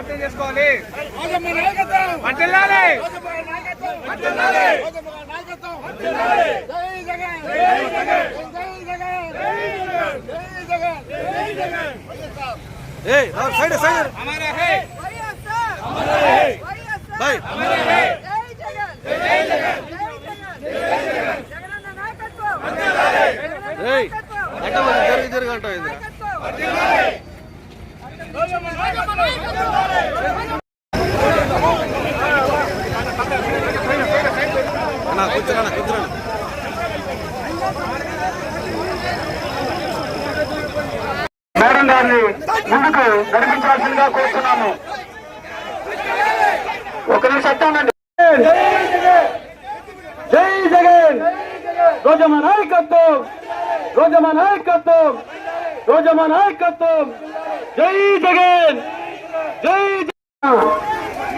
చేసుకోవాలి రాజమ్మ నాయకత్వం వర్ధిల్లాలి రాజమ్మ నాయకత్వం వర్ధిల్లాలి రాజమ్మ నాయకత్వం వర్ధిల్లాలి జై జగన్ జై జగన్ జై జగన్ జై జగన్ జై జగన్ ఏయ్ సైడ్ సైడ్ हमारा है వైఎస్ఆర్ వైఎస్ఆర్ బై జై జగన్ జై జగన్ జై జగన్ జగనన్న నాయకత్వం ఏయ్ అంటే మరి జరిగి జరిగి అంటావు ఇది రాజమ్మ మేడం గారిని ముందుకు నడిపించాల్సిందిగా కోరుతున్నాము. ఒక నిమిషం అట్ట జై జగన్. రోజమ్మ నాయకత్వం. రోజమ్మ నాయకత్వం. రోజమ్మ నాయకత్వం. జై జగన్! జై జగన్!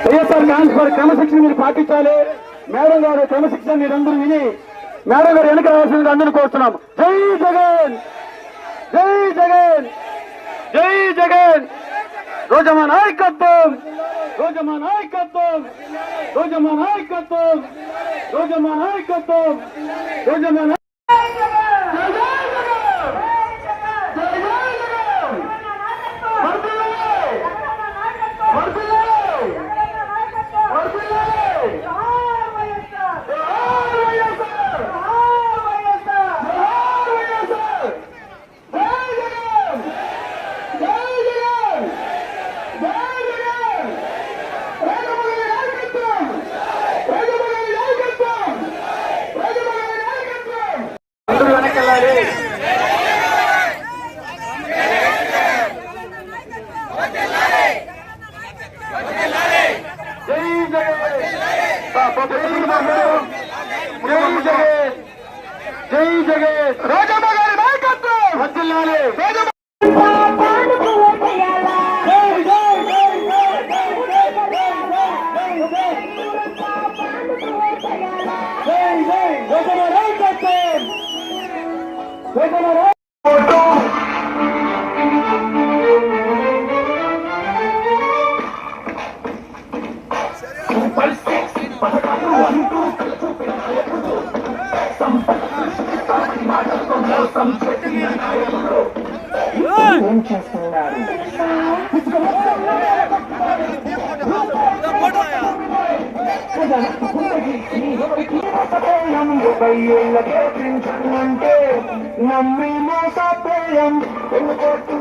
వైఎస్ఆర్ కాంగ్రెస్ వారి క్రమశిక్షణ మీరు పాటించాలి. మేడం గారు క్రమశిక్షణ మీరందరూ విని మేడం గారు వెనక రావాల్సింది అందరూ కోరుతున్నాం. జై జగన్! జై జగన్! జై జగన్! రోజమా నాయకత్వం! రోజమా నాయకత్వం! రోజమ నాయకత్వం! రోజమ నాయకత్వం! రోజమా هي جاءي راجمگر ميکتو و ضلعالي راجمگر చేస్తున్నారు ముప్పై ఏళ్ళ అంటే నమ్మి మోసపోయాం ఎన్నుకోటు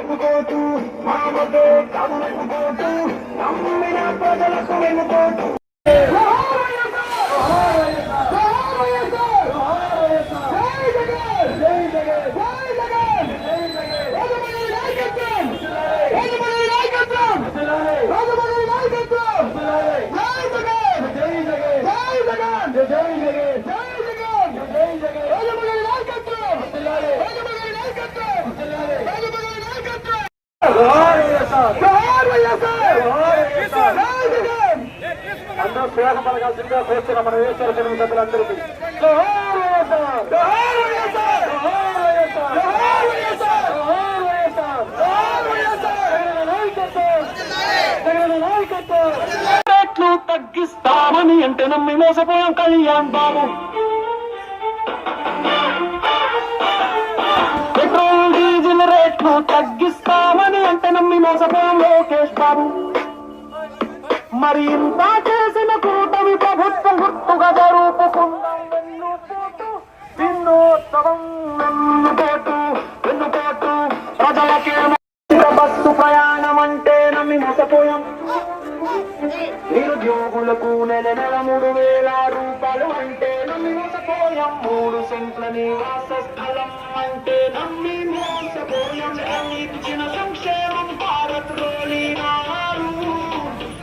ఎన్నుకోటు మామకే కమ్ముకోటు నమ్మిన ప్రజలకు వెన్నుకోటు అందరూ శ్రేష పలకాల్సిందిగా కోరుతున్నాం మన వేశ్వర కుటుంబ సభ్యులందరికీ జోహార్ వైఎస్ఆర్! జోహార్ వైఎస్ఆర్! జోహార్ వైఎస్ఆర్! జోహార్ వైఎస్ఆర్! జోహార్ వైఎస్ఆర్! నాయకత్వం! తగ్గిస్తామని అంటే నమ్మి మోసపోయాం కళ్యాణ్ బాబు రేట్లు తగ్గిస్తామని అంటే నమ్మి మోసపోయాం లోకేష్ బాబు. మరి ఇంత చేసిన కూటమి ప్రభుత్వం గుర్తుగా జరుపుకుందాం. వెన్నుపోటు దిన్నోత్సవం వెన్నుపోటు వెన్నుపోటు. ప్రజలకేమో బస్సు ప్రయాణం అంటే నమ్మి మోసపోయాం. నిరుద్యోగులకు నెల నెల మూడు వేల రూపాయలు అంటే నమ్మి మోసపోయాం. మూడు సెంట్ల నివాస స్థలం అంటే నమ్మి మోసపోయాం. ఇచ్చిన సంక్షేమం భారత్ రోలినారు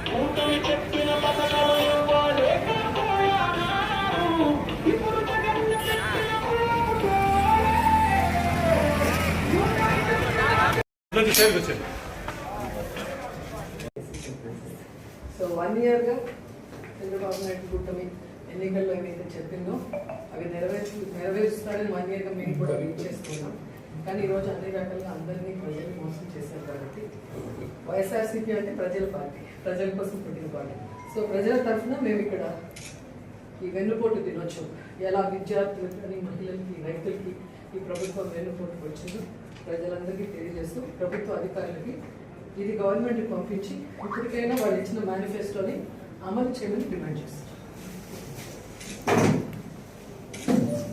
కూటమి చెప్పిన పథకాలు ఇప్పుడు సో వన్ ఇయర్గా చంద్రబాబు నాయుడు కూటమి ఎన్నికల్లో ఏమైతే చెప్పిందో అవి నెరవేర్చు నెరవేరుస్తాడని వన్ ఇయర్గా మేము కూడా వెయిట్ చేస్తున్నాం. కానీ ఈరోజు అన్ని రకాలుగా అందరినీ ప్రజలు మోసం చేశారు కాబట్టి వైఎస్ఆర్సీపీ అంటే ప్రజల పార్టీ ప్రజల కోసం పుట్టిన పార్టీ. సో ప్రజల తరఫున మేము ఇక్కడ ఈ వెన్నుపోటు దినోత్సవం ఎలా విద్యార్థులకు కానీ మహిళలకి రైతులకి ఈ ప్రభుత్వం వెన్నుపోటుకు వచ్చిందో ప్రజలందరికీ తెలియజేస్తూ ప్రభుత్వ అధికారులకి ఇది గవర్నమెంట్కి పంపించి ఇప్పటికైనా వాళ్ళు ఇచ్చిన మేనిఫెస్టోని Ama çeviri bir öncesi.